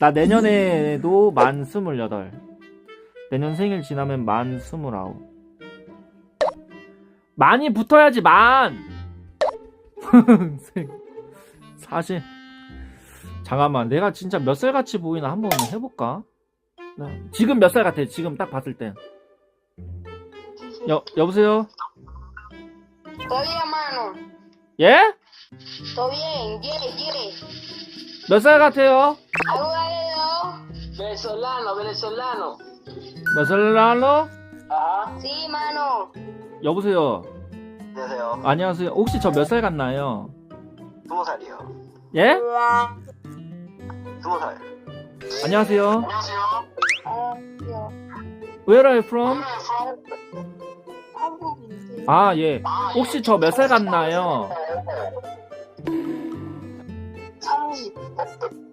나 내년에도 만 스물여덟. 내년 생일 지나면 만 스물아홉. 많이 붙어야지, 만! 사실. 잠깐만, 내가 진짜 몇 살 같이 보이나 한번 해볼까? 나- 지금 몇 살 같아, 지금 딱 봤을 때. 여, 여보세요? 예? 몇 살 같아요? venezolano, venezolano. 마살라노? 아, Sí, mano. 여보세요. 안녕하세요. 안녕하세요. 혹시 저 몇 살 같나요? 스무 살이요. 예? 스무 살. 안녕하세요. 안녕하세요. 아, 예. Where are you from? 아, 예. 혹시 저 몇 살 같나요? 30.